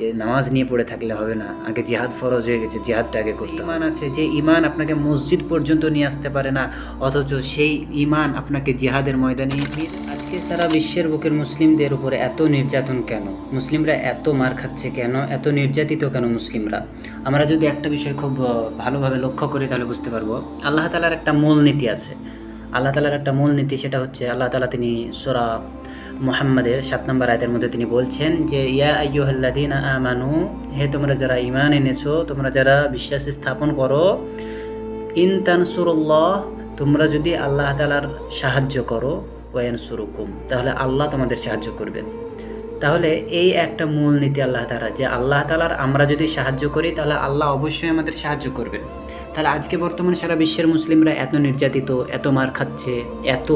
যে নামাজ নিয়ে পড়ে থাকলে হবে না, আগে জিহাদ ফরজ হয়ে গেছে, জিহাদটা আগে করতে ইমান আছে, যে ইমান আপনাকে মসজিদ পর্যন্ত নিয়ে আসতে পারে না, অথচ সেই ইমান আপনাকে জিহাদের ময়দানে আজকে সারা বিশ্বের বুকের মুসলিমদের উপরে এত নির্যাতন কেন? মুসলিমরা এত মার খাচ্ছে কেন? এত নির্যাতিত কেন মুসলিমরা? আমরা যদি একটা বিষয় খুব ভালোভাবে লক্ষ্য করি, তাহলে বুঝতে পারব। আল্লাহ তালার একটা মূল নীতি আছে। আল্লাহ তালার একটা মূল নীতি সেটা হচ্ছে, আল্লাহ তালা তিনি সোরা মোহাম্মদের সাত নম্বর আয়তের মধ্যে তিনি বলছেন যে, ইয়া আইয়ুহাল্লাদিন আমানু, হে তোমরা যারা ইমান এনেছো, তোমরা যারা বিশ্বাস স্থাপন করো, ইন তানসুরুল্লাহ, তোমরা যদি আল্লাহ তালার সাহায্য করো ওয়ান সুরুকুম তাহলে আল্লাহ তোমাদের সাহায্য করবেন। তাহলে এই একটা মূল নীতি আল্লাহ তালা যে আল্লাহ তালার আমরা যদি সাহায্য করি, তাহলে আল্লাহ অবশ্যই আমাদের সাহায্য করবেন। তাহলে আজকে বর্তমানে সারা বিশ্বের মুসলিমরা এত নির্যাতিত, এত মার খাচ্ছে, এত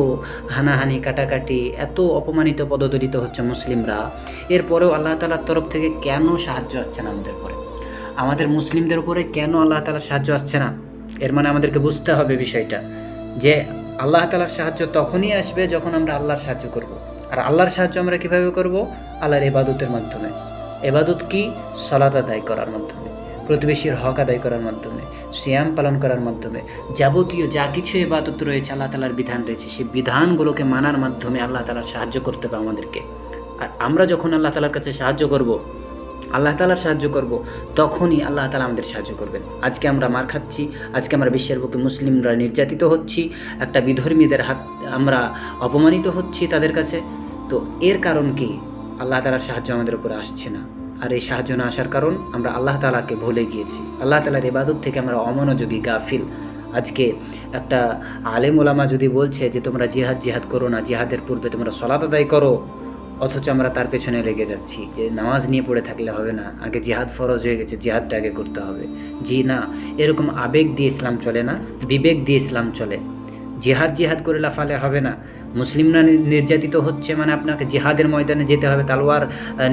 হানাহানি, কাটাকাটি, এত অপমানিত, পদদলিত হচ্ছে মুসলিমরা। এরপরেও আল্লাহ তালার তরফ থেকে কেন সাহায্য আসছে না আমাদের উপরে? আমাদের মুসলিমদের উপরে কেন আল্লাহ তালার সাহায্য আসছে না? এর মানে আমাদেরকে বুঝতে হবে বিষয়টা, যে আল্লাহ তালার সাহায্য তখনই আসবে যখন আমরা আল্লাহর সাহায্য করব। আর আল্লাহর সাহায্য আমরা কীভাবে করব? আল্লাহর এবাদতের মাধ্যমে। এবাদত কি? সলাত আদায় করার মাধ্যমে। প্রতিবেশীর হক আদায় করার মাধ্যমে, সিয়াম পালন করার মাধ্যমে, যাবতীয় যা কিছু এবাদত রয়েছে, আল্লাহ তালার বিধান রয়েছে, সেই বিধানগুলোকে মানার মাধ্যমে আল্লাহ তালার সাহায্য করতে হবে আমাদেরকে। আর আমরা যখন আল্লাহ তালার কাছে সাহায্য করব, আল্লাহ তালার সাহায্য করব, তখনই আল্লাহ তালা আমাদের সাহায্য করবেন। আজকে আমরা মার খাচ্ছি, আজকে আমরা বিশ্বের বুকে মুসলিমরা নির্যাতিত হচ্ছি, একটা বিধর্মীদের হাত, আমরা অপমানিত হচ্ছি তাদের কাছে। তো এর কারণ কি? আল্লাহ তালার সাহায্য আমাদের উপরে আসছে না। আর এই সাহায্য না আসার কারণ আমরা আল্লাহ তালাকে ভুলে গিয়েছি। আল্লাহ তালার ইবাদত থেকে আমরা অমনোযোগী গাফিল। আজকে একটা আলেম ওলামা যদি বলছে যে, তোমরা জিহাদ জিহাদ করো না, জিহাদের পূর্বে তোমরা সলাত আদায় করো, অথচ আমরা তার পেছনে লেগে যাচ্ছি। যে নামাজ নিয়ে পড়ে থাকলে হবে না, আগে জিহাদ ফরজ হয়ে গেছে জিহাদটা আগে করতে হবে। জি না, এরকম আবেগ দিয়ে ইসলাম চলে না, বিবেক দিয়ে ইসলাম চলে। জিহাদ জেহাদ করে লাফালে হবে না। মুসলিমরা নির্যাতিত হচ্ছে মানে আপনাকে জেহাদের ময়দানে যেতে হবে, তালোয়ার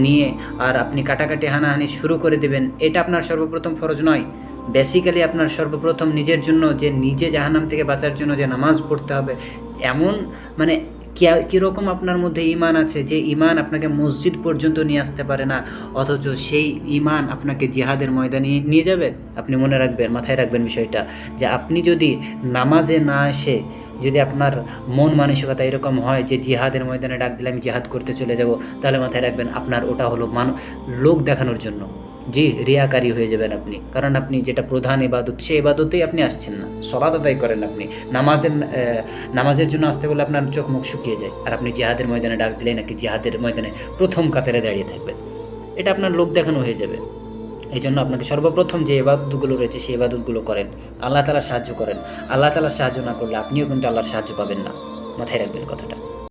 নিয়ে। আর আপনি কাটাকাটি হানাহানি শুরু করে দেবেন। এটা আপনার সর্বপ্রথম ফরজ নয়। বেসিক্যালি আপনার সর্বপ্রথম নিজের জন্য যে নিজে জাহান্নাম থেকে বাঁচার জন্য যে নামাজ পড়তে হবে, এমন মানে কীরকম আপনার মধ্যে ইমান আছে যে ইমান আপনাকে মসজিদ পর্যন্ত নিয়ে আসতে পারে না, অথচ সেই ইমান আপনাকে জিহাদের ময়দানে নিয়ে যাবে? আপনি মনে রাখবেন, মাথায় রাখবেন বিষয়টা, যে আপনি যদি নামাজে না এসে যদি আপনার মন মানসিকতা এরকম হয় যে জিহাদের ময়দানে ডাক দিলে আমি জিহাদ করতে চলে যাব, তাহলে মাথায় রাখবেন আপনার ওটা হলো মান, লোক দেখানোর জন্য। জি, রিয়াকারী হয়ে যাবেন আপনি। কারণ আপনি যেটা প্রধান এবাদত সেই এবাদতেই আপনি আসছেন না। সলাদ আদায় করেন আপনি। নামাজের নামাজের জন্য আসতে বলে আপনার চোখ মুখ শুকিয়ে যায়। আর আপনি জিহাদের ময়দানে ডাক দিলে নাকি জিহাদের ময়দানে প্রথম কাতারে দাঁড়িয়ে থাকবেন। এটা আপনার লোক দেখানো হয়ে যাবে। এই জন্য আপনাকে সর্বপ্রথম যে ইবাদতগুলো রয়েছে, সেই ইবাদতগুলো করেন। আল্লাহ তালার সাহায্য করেন। আল্লাহ তালার সাহায্য না করলে আপনিও কিন্তু আল্লাহর সাহায্য পাবেন না। মাথায় রাখবেন কথাটা।